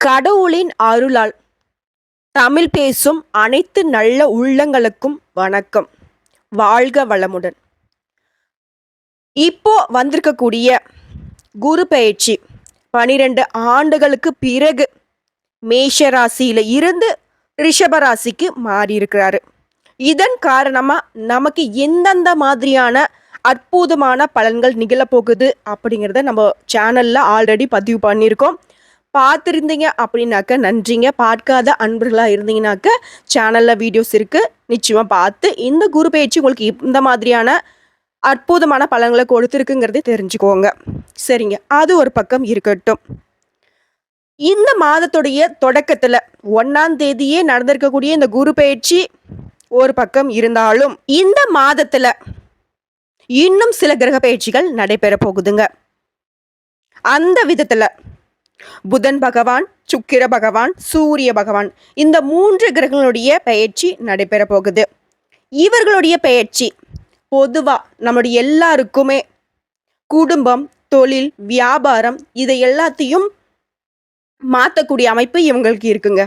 கடவுளின் அருளால் தமிழ் பேசும் அனைத்து நல்ல உள்ளங்களுக்கும் வணக்கம். வாழ்க வளமுடன். இப்போ வந்திருக்கக்கூடிய குரு பயிற்சி பனிரெண்டு ஆண்டுகளுக்கு பிறகு மேஷ ராசியில இருந்து ரிஷப ராசிக்கு மாறி இருக்கிறாரு இதன் காரணமா நமக்கு எந்தெந்த மாதிரியான அற்புதமான பலன்கள் நிகழப்போகுது அப்படிங்கிறத நம்ம சேனலில் ஆல்ரெடி பதிவு பண்ணியிருக்கோம். பார்த்துருந்தீங்க அப்படின்னாக்க நன்றிங்க. பார்க்காத அன்பர்களாக இருந்தீங்கன்னாக்க சேனலில் வீடியோஸ் இருக்குது நிச்சயமாக பார்த்து இந்த குரு பயிற்சி உங்களுக்கு இந்த மாதிரியான அற்புதமான பலன்களை கொடுத்துருக்குங்கிறதை தெரிஞ்சுக்கோங்க. சரிங்க. அது ஒரு பக்கம் இருக்கட்டும். இந்த மாதத்துடைய தொடக்கத்தில் ஒன்றாம் தேதியே நடந்திருக்கக்கூடிய இந்த குரு பயிற்சி ஒரு பக்கம் இருந்தாலும் இந்த மாதத்தில் இன்னும் சில கிரக பயிற்சிகள் நடைபெற போகுதுங்க. அந்த விதத்தில் புதன் பகவான் சுக்கிர பகவான் சூரிய பகவான் இந்த மூன்று கிரகங்களுடைய பயிற்சி நடைபெற போகுது. இவர்களுடைய பயிற்சி பொதுவாக நம்முடைய எல்லாருக்குமே குடும்பம் தொழில் வியாபாரம் இதை எல்லாத்தையும் மாற்றக்கூடிய அமைப்பு இவங்களுக்கு இருக்குங்க.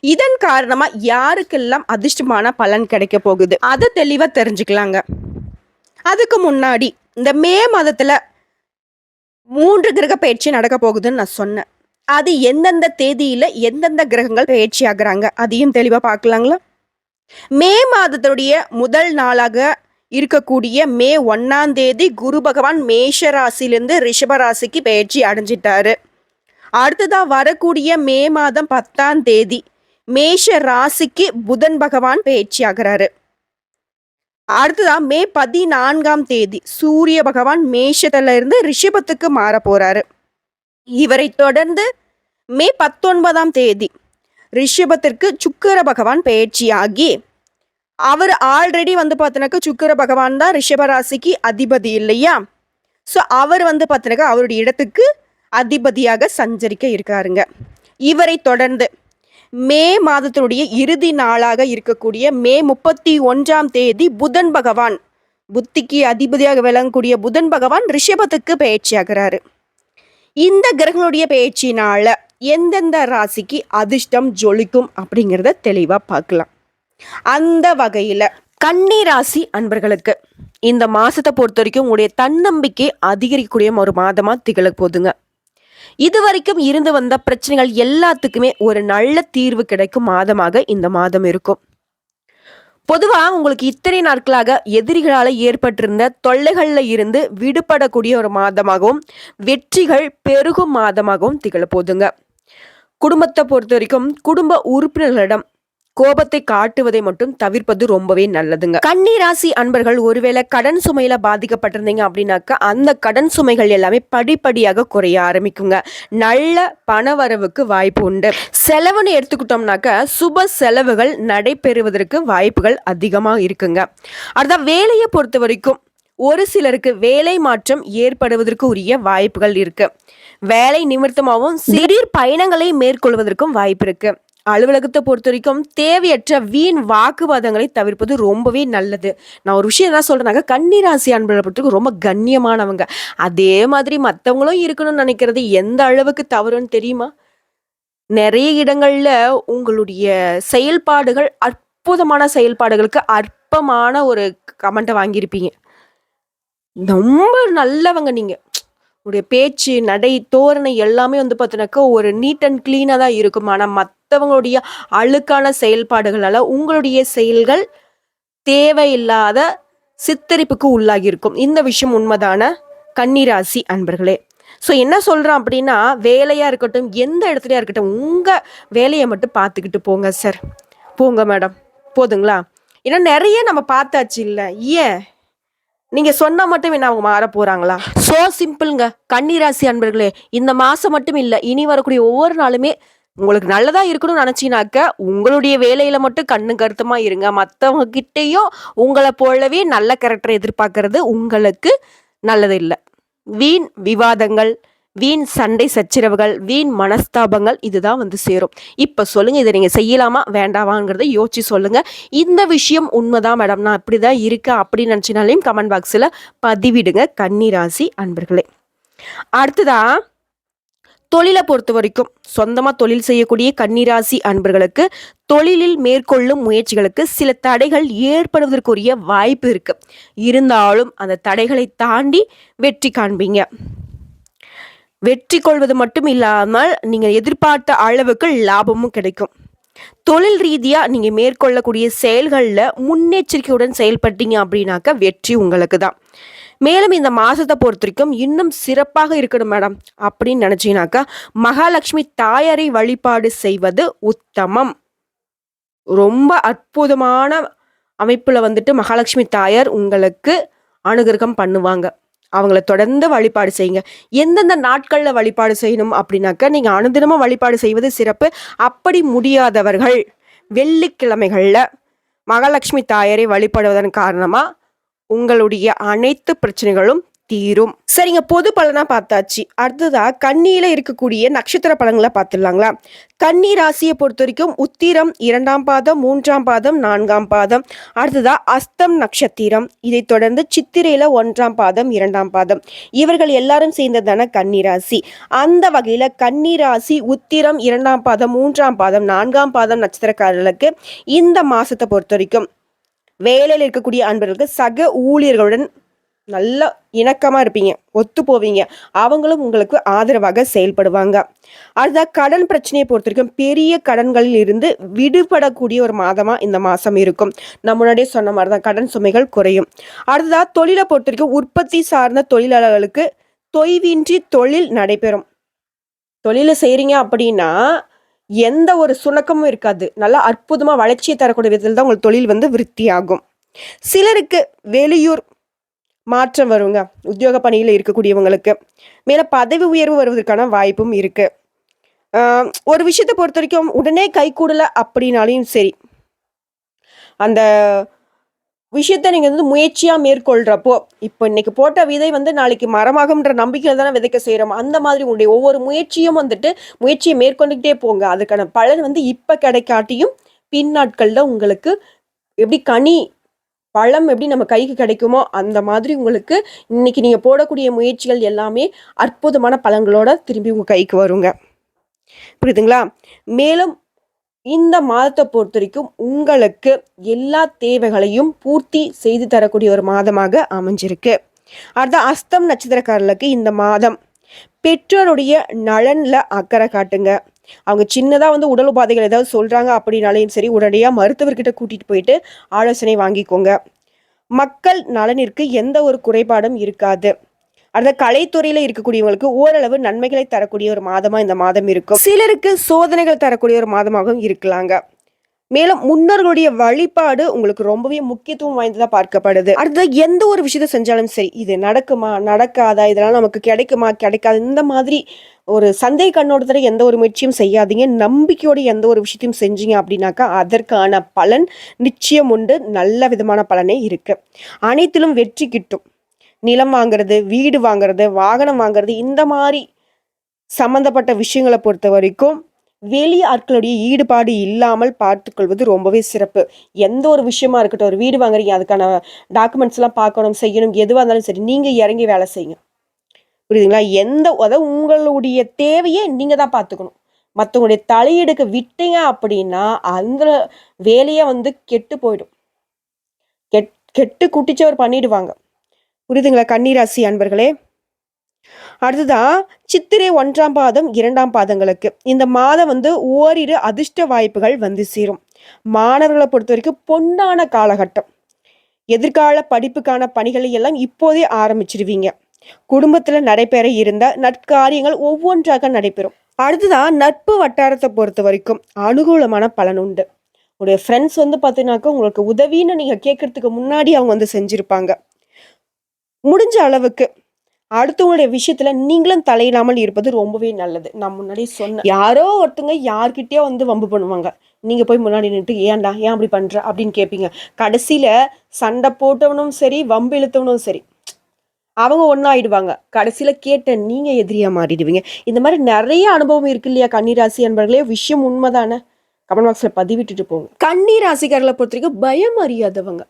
இதன் காரணமா யாருக்கெல்லாம் அதிர்ஷ்டமான பலன் கிடைக்க போகுது? அதை தெளிவா தெரிஞ்சுக்கலாங்க. அதுக்கு முன்னாடி இந்த மே மாதத்துல மூன்று கிரக பயிற்சி நடக்க போகுதுன்னு நான் சொன்னேன். அது எந்தெந்த தேதியில எந்தெந்த கிரகங்கள் பயிற்சி ஆகுறாங்க அதையும் தெளிவா பார்க்கலாங்களா? மே மாதத்துடைய முதல் நாளாக இருக்கக்கூடிய மே ஒன்னாம் தேதி குரு பகவான் மேஷ ராசியிலிருந்து ரிஷப ராசிக்கு பயிற்சி அடைஞ்சிட்டாரு. அடுத்ததா வரக்கூடிய மே மாதம் பத்தாம் தேதி மேஷ ராசிக்கு புதன் பகவான் பயிற்சி ஆகிறாரு. அடுத்ததான் மே பதினான்காம் தேதி சூரிய பகவான் மேஷத்துல இருந்து ரிஷபத்துக்கு மாற போறாரு. இவரை தொடர்ந்து மே பத்தொன்பதாம் தேதி ரிஷபத்திற்கு சுக்கர பகவான் பயிற்சியாகி அவர் ஆல்ரெடி வந்து பார்த்தினாக்க சுக்கர பகவான் தான் ரிஷபராசிக்கு அதிபதி இல்லையா? ஸோ அவர் வந்து பார்த்தினாக்க அவருடைய இடத்துக்கு அதிபதியாக சஞ்சரிக்க இருக்காருங்க. இவரை தொடர்ந்து மே மாதத்தினுடைய இறுதி நாளாக இருக்கக்கூடிய மே முப்பத்தி ஒன்றாம் தேதி புதன் பகவான் புத்திக்கு அதிபதியாக விளங்கக்கூடிய புதன் பகவான் ரிஷபத்துக்கு பயிற்சியாகிறாரு. இந்த கிரகங்களுடைய பயிற்சினால எந்தெந்த ராசிக்கு அதிர்ஷ்டம் ஜொலிக்கும் அப்படிங்கிறத தெளிவாக பார்க்கலாம். அந்த வகையில் கன்னி ராசி அன்பர்களுக்கு இந்த மாதத்தை பொறுத்த வரைக்கும் உங்களுடைய தன்னம்பிக்கை அதிகரிக்கக்கூடிய ஒரு மாதமாக திகழ போதுங்க இது வரைக்கும் இருந்து வந்த பிரச்சனைகள் எல்லாத்துக்குமே ஒரு நல்ல தீர்வு கிடைக்கும் மாதமாக இந்த மாதம் இருக்கும். பொதுவா உங்களுக்கு இத்தனை நாட்களாக எதிரிகளால் ஏற்பட்டிருந்த தொல்லைகளில் இருந்து விடுபடக்கூடிய ஒரு மாதமாகவும் வெற்றிகள் பெருகும் மாதமாகவும் திகழ போதுங்க குடும்பத்தை பொறுத்த வரைக்கும் குடும்ப உறுப்பினர்களிடம் கோபத்தை காட்டுவதை மட்டும் தவிர்ப்பது ரொம்பவே நல்லதுங்க. கன்னி ராசி அன்பர்கள் ஒருவேளை கடன் சுமையில பாதிக்கப்பட்டிருந்தீங்க அப்படின்னாக்கா அந்த கடன் சுமைகள் எல்லாமே படிப்படியாக குறைய ஆரம்பிக்குங்க. நல்ல பண வரவுக்கு வாய்ப்பு உண்டு. செலவுன்னு எடுத்துக்கிட்டோம்னாக்க சுப செலவுகள் நடைபெறுவதற்கு வாய்ப்புகள் அதிகமாக இருக்குங்க. அடுத்த வேலையை பொறுத்த வரைக்கும் ஒரு சிலருக்கு வேலை மாற்றம் ஏற்படுவதற்கு உரிய வாய்ப்புகள் இருக்கு. வேலை நிமித்தமாகவும் சிறீர் பயணங்களை மேற்கொள்வதற்கும் வாய்ப்பு இருக்கு. அலுவலகத்தை பொறுத்த வரைக்கும் தேவையற்ற வீண் வாக்குவாதங்களை தவிர்ப்பது ரொம்பவே நல்லது. நான் ஒரு விஷயம் என்ன சொல்றேனாக்க கன்னிராசி அன்பர்களை பொறுத்தவரைக்கும் ரொம்ப கண்ணியமானவங்க. அதே மாதிரி மற்றவங்களும் இருக்கணும்னு நினைக்கிறது எந்த அளவுக்கு தவறுன்னு தெரியுமா? நிறைய இடங்களில் உங்களுடைய செயல்பாடுகள் அற்புதமான செயல்பாடுகளுக்கு அற்பமான ஒரு கமெண்ட்டை வாங்கியிருப்பீங்க. ரொம்ப நல்லவங்க நீங்கள் உடைய பேச்சு நடை தோரணை எல்லாமே வந்து பார்த்தீங்கன்னாக்கா ஒரு நீட் அண்ட் க்ளீனாக தான் இருக்கும்? ஆனால் மற்றவங்களுடைய அழுக்கான செயல்பாடுகளால் உங்களுடைய செயல்கள் தேவையில்லாத சித்தரிப்புக்கு உள்ளாகி இருக்கும் இந்த விஷயம் உண்மைதான? கன்னிராசி அன்பர்களே. ஸோ என்ன சொல்கிறோம் அப்படின்னா வேலையாக இருக்கட்டும் எந்த இடத்துலையா இருக்கட்டும் உங்கள் வேலையை மட்டும் பார்த்துக்கிட்டு போங்க சார் போங்க மேடம் போதுங்களா? ஏன்னா நிறைய நம்ம பார்த்தாச்சு இல்லை. ஏன்? நீங்கள் சொன்னால் மட்டும் என்ன அவங்க மாற போகிறாங்களா ஸோ சிம்பிள்ங்க கன்னிராசி அன்பர்களே இந்த மாதம் மட்டும் இல்லை இனி வரக்கூடிய ஒவ்வொரு நாளுமே உங்களுக்கு நல்லதா இருக்கணும்னு நினச்சினாக்க உங்களுடைய வேலையில மட்டும் கண்ணு கருத்துமா இருங்க. மற்றவங்க கிட்டேயும் உங்களை போலவே நல்ல கேரக்டரை எதிர்பார்க்கறது உங்களுக்கு நல்லது இல்லை வீண் விவாதங்கள் வீண் சண்டை சச்சரவுகள் வீண் மனஸ்தாபங்கள் இதுதான் வந்து சேரும். இப்போ சொல்லுங்கள் இதை நீங்கள் செய்யலாமா வேண்டாமாங்கிறத யோசிச்சு சொல்லுங்கள் இந்த விஷயம் உண்மைதான் மேடம். நான் இப்படி தான் இருக்கேன் அப்படின்னு நினச்சினாலையும் கமெண்ட் பாக்ஸில் பதிவிடுங்க. கன்னிராசி அன்பர்களே. அடுத்ததான் தொழிலை பொறுத்த வரைக்கும் சொந்தமாக தொழில் செய்யக்கூடிய கன்னிராசி அன்பர்களுக்கு தொழிலில் மேற்கொள்ளும் முயற்சிகளுக்கு சில தடைகள் ஏற்படுவதற்குரிய வாய்ப்பு இருக்கு. இருந்தாலும் அந்த தடைகளை தாண்டி வெற்றி காண்பீங்க. வெற்றி கொள்வது மட்டும் இல்லாமல் நீங்கள் எதிர்பார்த்த அளவுக்கு லாபமும் கிடைக்கும். தொழில் ரீதியாக நீங்கள் மேற்கொள்ளக்கூடிய செயல்களில் முன்னெச்சரிக்கையுடன் செயல்பட்டீங்க அப்படின்னாக்கா வெற்றி உங்களுக்கு தான் மேலும் இந்த மாதத்தை பொறுத்த வரைக்கும் இன்னும் சிறப்பாக இருக்கணும் மேடம் அப்படின்னு நினச்சிங்கனாக்கா மகாலட்சுமி தாயாரை வழிபாடு செய்வது உத்தமம். ரொம்ப அற்புதமான அமைப்பில் வந்துட்டு மகாலட்சுமி தாயார் உங்களுக்கு அனுகிரகம் பண்ணுவாங்க. அவங்கள தொடர்ந்து வழிபாடு செய்யுங்க. எந்தெந்த நாட்களில் வழிபாடு செய்யணும் அப்படின்னாக்கா நீங்கள் அனுதினமும் வழிபாடு செய்வது சிறப்பு. அப்படி முடியாதவர்கள் வெள்ளிக்கிழமைகளில் மகாலட்சுமி தாயாரை வழிபடுவதன் காரணமாக உங்களுடைய அனைத்து பிரச்சனைகளும் தீரும். சரிங்க பொது பலனா பார்த்தாச்சு. அடுத்ததா கண்ணியில இருக்கக்கூடிய நட்சத்திர பலன்களை பார்த்துடலாங்களா? கன்னி ராசியை பொறுத்த வரைக்கும் உத்திரம் இரண்டாம் பாதம் மூன்றாம் பாதம் நான்காம் பாதம். அடுத்ததா அஸ்தம் நட்சத்திரம். இதை தொடர்ந்து சித்திரையில ஒன்றாம் பாதம் இரண்டாம் பாதம். இவர்கள் எல்லாரும் சேர்ந்ததான கன்னி ராசி. அந்த வகையில கன்னி ராசி உத்திரம் இரண்டாம் பாதம் மூன்றாம் பாதம் நான்காம் பாதம் நட்சத்திரக்காரர்களுக்கு இந்த மாசத்தை பொறுத்த வரைக்கும் வேலையில் இருக்கக்கூடிய அன்பர்களுக்கு சக ஊழியர்களுடன் நல்லா இணக்கமாக இருப்பீங்க ஒத்து போவீங்க. அவங்களும் உங்களுக்கு ஆதரவாக செயல்படுவாங்க. அடுத்த கடன் பிரச்சனையை பொறுத்த வரைக்கும் பெரிய கடன்களில் இருந்து விடுபடக்கூடிய ஒரு மாதமாக இந்த மாதம் இருக்கும். நம்ம முன்னாடியே சொன்ன மாதிரி தான் கடன் சுமைகள் குறையும். அடுத்ததாக தொழிலை பொறுத்த வரைக்கும் உற்பத்தி சார்ந்த தொழிலாளர்களுக்கு தொய்வின்றி தொழில் நடைபெறும். தொழிலை செய்கிறீங்க அப்படின்னா எந்த ஒரு சுணக்கமும் இருக்காது. நல்லா அற்புதமாக வளர்ச்சியை தரக்கூடிய விதத்தில் தான் உங்கள் தொழில் வந்து விருத்தியாகும். சிலருக்கு வெளியூர் மாற்றம் வருங்க. உத்தியோக பணியில் இருக்கக்கூடியவங்களுக்கு. மேலே பதவி உயர்வு வருவதற்கான வாய்ப்பும் இருக்குது ஒரு விஷயத்தை பொறுத்த வரைக்கும் உடனே கை கூடல அப்படின்னாலையும் சரி. அந்த விஷயத்த நீங்கள் வந்து முயற்சியாக மேற்கொள்கிறப்போ இப்போ இன்னைக்கு போட்ட விதை வந்து நாளைக்கு மரமாகும்ன்ற நம்பிக்கையில் தானே விதைக்க செய்கிறோம் அந்த மாதிரி உங்களுடைய ஒவ்வொரு முயற்சியும் வந்துட்டு முயற்சியை மேற்கொண்டுக்கிட்டே போங்க. அதுக்கான பலன் வந்து இப்போ கிடைக்காட்டியும் பின் நாட்களில் உங்களுக்கு எப்படி கனி பழம் எப்படி நம்ம கைக்கு கிடைக்குமோ அந்த மாதிரி உங்களுக்கு இன்னைக்கு நீங்கள் போடக்கூடிய முயற்சிகள் எல்லாமே அற்புதமான பழங்களோட திரும்பி உங்கள் கைக்கு வருங்க. புரியுதுங்களா? மேலும் இந்த மாதத்தை பொறுத்த வரைக்கும் உங்களுக்கு எல்லா தேவைகளையும் பூர்த்தி செய்து தரக்கூடிய ஒரு மாதமாக அமைஞ்சிருக்கு. அடுத்த அஸ்தம் நட்சத்திரக்காரர்களுக்கு இந்த மாதம் பெற்றோருடைய நலனில் அக்கறை காட்டுங்க. அவங்க சின்னதாக வந்து உடல் உபாதைகள் ஏதாவது சொல்கிறாங்க அப்படின்னாலையும் சரி உடனடியாக மருத்துவர்கிட்ட கூட்டிகிட்டு போயிட்டு ஆலோசனை வாங்கிக்கோங்க. மக்கள் நலனிற்கு எந்த ஒரு குறைபாடும் இருக்காது. அடுத்த கலைத்துறையில இருக்கக்கூடியவங்களுக்கு ஓரளவு நன்மைகளை தரக்கூடிய ஒரு மாதமா இந்த மாதம் இருக்கும். சிலருக்கு சோதனைகள் தரக்கூடிய ஒரு மாதமாகவும் இருக்கலாங்க. மேலும் முன்னோர்களுடைய வழிபாடு உங்களுக்கு ரொம்பவே முக்கியத்துவம் வாய்ந்ததா பார்க்கப்படுது. அடுத்தது எந்த ஒரு விஷயத்த செஞ்சாலும் சரி இது நடக்குமா நடக்காதா இதெல்லாம் நமக்கு கிடைக்குமா கிடைக்காது இந்த மாதிரி ஒரு சந்தேக கண்ணோட்டத்தில் எந்த ஒரு முயற்சியும் செய்யாதீங்க. நம்பிக்கையோடு எந்த ஒரு விஷயத்தையும் செஞ்சீங்க அப்படின்னாக்கா அதற்கான பலன் நிச்சயம் உண்டு. நல்ல விதமான பலனே இருக்கு. அனைத்திலும் வெற்றி கிட்டும். நிலம் வாங்குறது வீடு வாங்குறது வாகனம் வாங்குறது இந்த மாதிரி சம்மந்தப்பட்ட விஷயங்களை பொறுத்த வரைக்கும் வெளி ஆட்களுடைய ஈடுபாடு இல்லாமல் பார்த்துக்கொள்வது ரொம்பவே சிறப்பு. எந்த ஒரு விஷயமா இருக்கட்டும் ஒரு வீடு வாங்குறீங்க அதுக்கான டாக்குமெண்ட்ஸ்லாம் பார்க்கணும் செய்யணும் எதுவாக இருந்தாலும் சரி நீங்கள் இறங்கி வேலை செய்யுங்க. புரியுதுங்களா? எந்த அதாவது உங்களுடைய தேவையை நீங்கள் தான் பார்த்துக்கணும். மற்றவங்களுடைய தலையெடுக்க விட்டீங்க அப்படின்னா அந்த வேலையை வந்து கெட்டு போயிடும். கெட் கெட்டு குட்டிச்சவர் பண்ணிடுவாங்க. புரியுதுங்களா? கன்னிராசி அன்பர்களே அடுத்ததான் சித்திரை ஒன்றாம் பாதம் இரண்டாம் பாதங்களுக்கு. இந்த மாதம் வந்து ஓரிரு அதிர்ஷ்ட வாய்ப்புகள் வந்து சேரும். மாணவர்களை பொறுத்த வரைக்கும் பொன்னான காலகட்டம். எதிர்கால படிப்புக்கான பணிகளை எல்லாம் இப்போதே ஆரம்பிச்சிருவீங்க. குடும்பத்தில் நடைபெற இருந்த நற்காரியங்கள் ஒவ்வொன்றாக நடைபெறும். அடுத்ததான் நட்பு வட்டாரத்தை பொறுத்த வரைக்கும் அனுகூலமான பலன் உண்டு. உங்களுடைய ஃப்ரெண்ட்ஸ் வந்து பார்த்தீங்கன்னாக்கா உங்களுக்கு உதவின்னு நீங்கள் கேட்கறதுக்கு முன்னாடி அவங்க வந்து செஞ்சுருப்பாங்க. முடிஞ்ச அளவுக்கு அடுத்தவங்களுடைய விஷயத்துல நீங்களும் தலையிடாமல் இருப்பது ரொம்பவே நல்லது. நான் முன்னாடி சொன்னேன். யாரோ ஒருத்தங்க யார்கிட்டயோ வந்து வம்பு பண்ணுவாங்க. நீங்க போய் முன்னாடி நின்று ஏன்டா ஏன் அப்படி பண்ற? அப்படின்னு கேட்பீங்க கடைசியில சண்டை போட்டவனும் சரி வம்பு இழுத்தவனும் சரி அவங்க ஒன்றாயிடுவாங்க கடைசியில் கேட்ட நீங்கள் எதிரியாக மாறிடுவீங்க. இந்த மாதிரி நிறைய அனுபவம் இருக்கு இல்லையா கன்னிராசி அன்பர்களே? விஷயம் உண்மைதானே? கமெண்ட் பாக்ஸில் பதிவிட்டுட்டு போங்க. கன்னி ராசிக்காரர்களை பொறுத்த வரைக்கும் பயம் அறியாதவங்க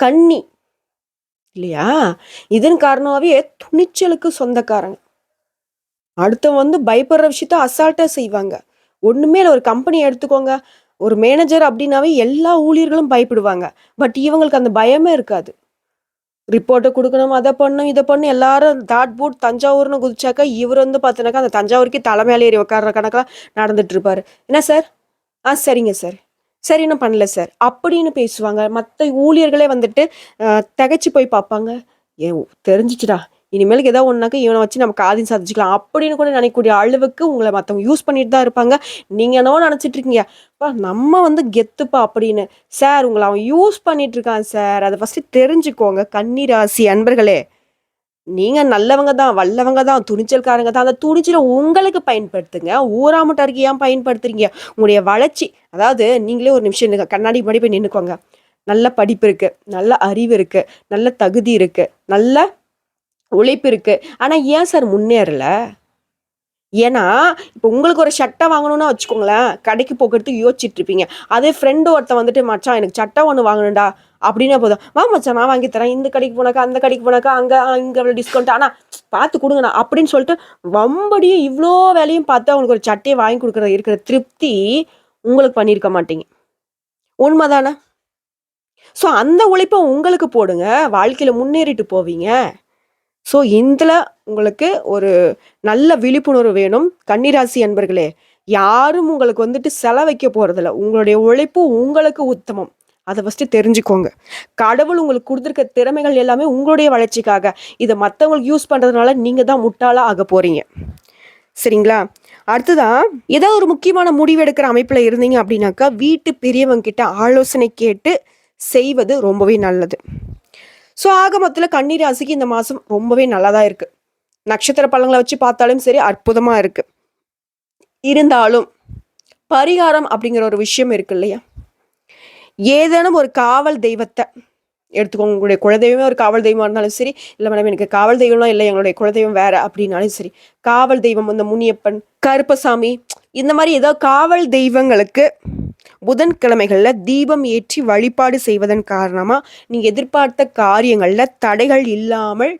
கன்னி இல்லையா? இதன் காரணமாகவே துணிச்சலுக்கு சொந்தக்காரங்க. அடுத்தவங்க வந்து பயப்படுற விஷயத்த அசால்ட்டாக செய்வாங்க. ஒன்றுமே இல்லை ஒரு கம்பெனி எடுத்துக்கோங்க. ஒரு மேனேஜர் அப்படின்னாவே எல்லா ஊழியர்களும் பயப்படுவாங்க. பட் இவங்களுக்கு அந்த பயமே இருக்காது. ரிப்போர்ட்டை கொடுக்கணும் அதை பண்ணும் இதை பண்ணும் எல்லாரும் தாட் பூட் தஞ்சாவூர்னு குதிச்சாக்கா இவர் வந்து பார்த்தினாக்கா அந்த தஞ்சாவூருக்கு தலைமையில ஏறி உட்கார்ற கணக்கெலாம் நடந்துட்டு இருப்பாரு. என்ன சார்? ஆ சரிங்க சார். சரி இன்னும் பண்ணல சார். அப்படின்னு பேசுவாங்க. மற்ற ஊழியர்களே வந்துட்டு அஹ், போய் பார்ப்பாங்க. ஏ தெரிஞ்சிச்சுடா. இனிமேலுக்கு ஏதோ ஒன்றாக்க இவனை வச்சு நம்ம காதியம் சாதிச்சுக்கலாம். அப்படின்னு கூட நினைக்கக்கூடிய அளவுக்கு உங்களை மற்றவங்க யூஸ் பண்ணிட்டு தான் இருப்பாங்க. நீங்கள் என்னவோ நினச்சிட்டு இருக்கீங்க. பா நம்ம வந்து கெத்துப்பா அப்படின்னு. சார் உங்களை அவன் யூஸ் பண்ணிட்டு இருக்கான் சார். அதை ஃபஸ்ட்டு தெரிஞ்சுக்கோங்க. கன்னிராசி அன்பர்களே. நீங்கள் நல்லவங்க தான் வல்லவங்க தான் துணிச்சல்காரங்க தான் அந்த துணிச்சலை உங்களுக்கு பயன்படுத்துங்க. ஊராமட்டாருக்கு ஏன் பயன்படுத்துறீங்க? உங்களுடைய வளர்ச்சி அதாவது நீங்களே ஒரு நிமிஷம் நில்லுங்க. கண்ணாடி முன்னாடி போய் நின்றுக்கோங்க நல்ல படிப்பு இருக்கு நல்ல அறிவு இருக்கு நல்ல தகுதி இருக்கு நல்ல உழைப்பு இருக்கு. ஆனா ஏன் சார் முன்னேறல? ஏன்னா இப்போ உங்களுக்கு ஒரு சட்டை வாங்கணும்னா வச்சுக்கோங்களேன் கடைக்கு போகிறதுக்கு யோசிச்சுட்டு இருப்பீங்க. அதே ஃப்ரெண்டு ஒருத்தன் வந்துட்டு மச்சான் எனக்கு சட்டை ஒன்று வாங்கணும்டா அப்படின்னா போதும். வா மச்சான் நான் வாங்கி தரேன். இந்த கடைக்கு போனாக்கா அந்த கடைக்கு போனாக்கா அங்கே இங்கே அவ்வளோ டிஸ்கவுண்ட் ஆனால் பார்த்து கொடுங்கண்ணா அப்படின்னு சொல்லிட்டு வம்படியும் இவ்வளோ வேலையும் பார்த்து அவங்களுக்கு ஒரு சட்டையை வாங்கி கொடுக்குற இருக்கிற திருப்தி உங்களுக்கு பண்ணியிருக்க மாட்டீங்க. உண்மைதானே? ஸோ அந்த உழைப்பை உங்களுக்கு போடுங்க. வாழ்க்கையில் முன்னேறிட்டு போவீங்க. ஸோ இதில் உங்களுக்கு ஒரு நல்ல விழிப்புணர்வு வேணும். கன்னிராசி அன்பர்களே யாரும் உங்களுக்கு வந்துட்டு செலவைக்க போகிறதில்ல உங்களுடைய உழைப்பு உங்களுக்கு உத்தமம். அதை ஃபஸ்ட்டு தெரிஞ்சுக்கோங்க. கடவுள் உங்களுக்கு கொடுத்துருக்க திறமைகள் எல்லாமே உங்களுடைய வளர்ச்சிக்காக. இதை மற்றவங்களுக்கு யூஸ் பண்ணுறதுனால நீங்கள் தான் முட்டாளாக ஆக போகிறீங்க சரிங்களா? அடுத்ததான் ஏதோ ஒரு முக்கியமான முடிவு எடுக்கிற அமைப்பில் இருந்தீங்க அப்படின்னாக்கா வீட்டு பெரியவங்க கிட்ட ஆலோசனை கேட்டு செய்வது ரொம்பவே நல்லது. ஸோ ஆக மொத்தத்தில் கன்னிராசிக்கு இந்த மாதம் ரொம்பவே நல்லா தான் இருக்குது நட்சத்திர பழங்களை வச்சு பார்த்தாலும் சரி அற்புதமாக இருக்குது இருந்தாலும் பரிகாரம் அப்படிங்கிற ஒரு விஷயம் இருக்கு இல்லையா? ஏதேனும் ஒரு காவல் தெய்வத்தை எடுத்துக்கோங்க. உங்களுடைய குலதெய்வமே ஒரு காவல் தெய்வமாக இருந்தாலும் சரி இல்லை மேடம் எனக்கு காவல் தெய்வம்லாம் இல்லை எங்களுடைய குலதெய்வம் வேற அப்படின்னாலும் சரி காவல் தெய்வம் இந்த முனியப்பன் கருப்பசாமி இந்த மாதிரி ஏதோ காவல் தெய்வங்களுக்கு புதன்கிழமைகளில் தீபம் ஏற்றி வழிபாடு செய்வதன் காரணமாக நீங்கள் எதிர்பார்த்த காரியங்களில் தடைகள் இல்லாமல்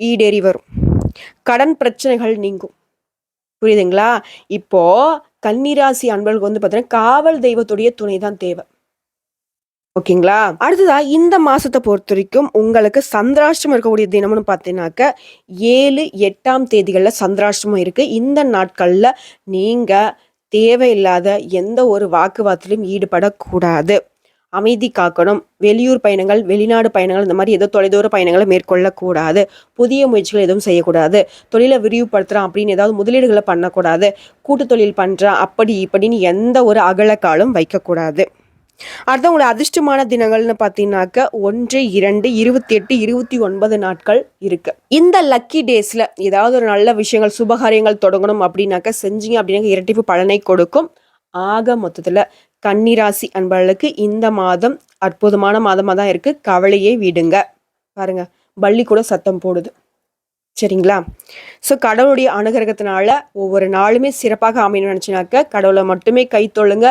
ஈடேறி வரும். கடன் பிரச்சனைகள் நீங்கும். புரியுதுங்களா? இப்போ கன்னிராசி அன்பர்களுக்கு வந்து பார்த்தீங்கன்னா காவல் தெய்வத்துடைய துணை தான் தேவை ஓகேங்களா? அடுத்ததா இந்த மாசத்தை பொறுத்த வரைக்கும் உங்களுக்கு சந்திராஷ்டமம் இருக்கக்கூடிய தினம்னு பார்த்தீங்கன்னாக்க ஏழு எட்டாம் தேதிகளில் சந்திராஷ்டமம் இருக்கு. இந்த நாட்கள்ல நீங்க தேவையில்லாத எந்த ஒரு வாக்குவாதத்திலும் ஈடுபடக்கூடாது. அமைதி காக்கணும். வெளியூர் பயணங்கள் வெளிநாடு பயணங்கள் இந்த மாதிரி ஏதோ தொலைதூர பயணங்களை மேற்கொள்ளக்கூடாது. புதிய முயற்சிகள் எதுவும் செய்யக்கூடாது. தொழிலை விரிவுபடுத்துகிறான் அப்படின்னு ஏதாவது முதலீடுகளை பண்ணக்கூடாது. கூட்டு தொழில் பண்ணுறான் அப்படி இப்படின்னு எந்த ஒரு அகலக்காலும் வைக்கக்கூடாது. அடுத்து உங்களுடைய அதிர்ஷ்டமான தினங்கள்னு பார்த்தீங்கன்னாக்க ஒன்று இரண்டு இருபத்தி எட்டு இருபத்தி ஒன்பது நாட்கள் இருக்கு. இந்த லக்கி டேஸ்ல ஏதாவது ஒரு நல்ல விஷயங்கள் சுபகாரியங்கள் தொடங்கணும் அப்படின்னாக்க செஞ்சீங்க அப்படின்னாக்க இரட்டிப்பு பலனை கொடுக்கும். ஆக மொத்தத்தில் கன்னிராசி அன்பர்களுக்கு இந்த மாதம் அற்புதமான மாதமாக தான் இருக்குது கவலையே விடுங்க. பாருங்க பள்ளி கூட சத்தம் போடுது. சரிங்களா? ஸோ கடவுளுடைய அனுகிரகத்தினால ஒவ்வொரு நாளுமே சிறப்பாக அமையணும்னு நினச்சினாக்க கடவுளை மட்டுமே கை தொழுங்க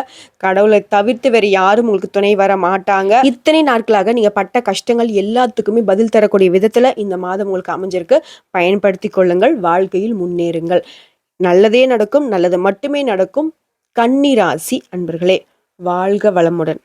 கடவுளை தவிர்த்து வேறு யாரும் உங்களுக்கு துணை வர மாட்டாங்க. இத்தனை நாட்களாக நீங்கள் பட்ட கஷ்டங்கள் எல்லாத்துக்குமே பதில் தரக்கூடிய விதத்தில் இந்த மாதம் உங்களுக்கு அமைஞ்சிருக்கு. பயன்படுத்தி கொள்ளுங்கள் வாழ்க்கையில் முன்னேறுங்கள். நல்லதே நடக்கும் நல்லது மட்டுமே நடக்கும். கன்னிராசி அன்பர்களே வாழ்க வளமுடன்.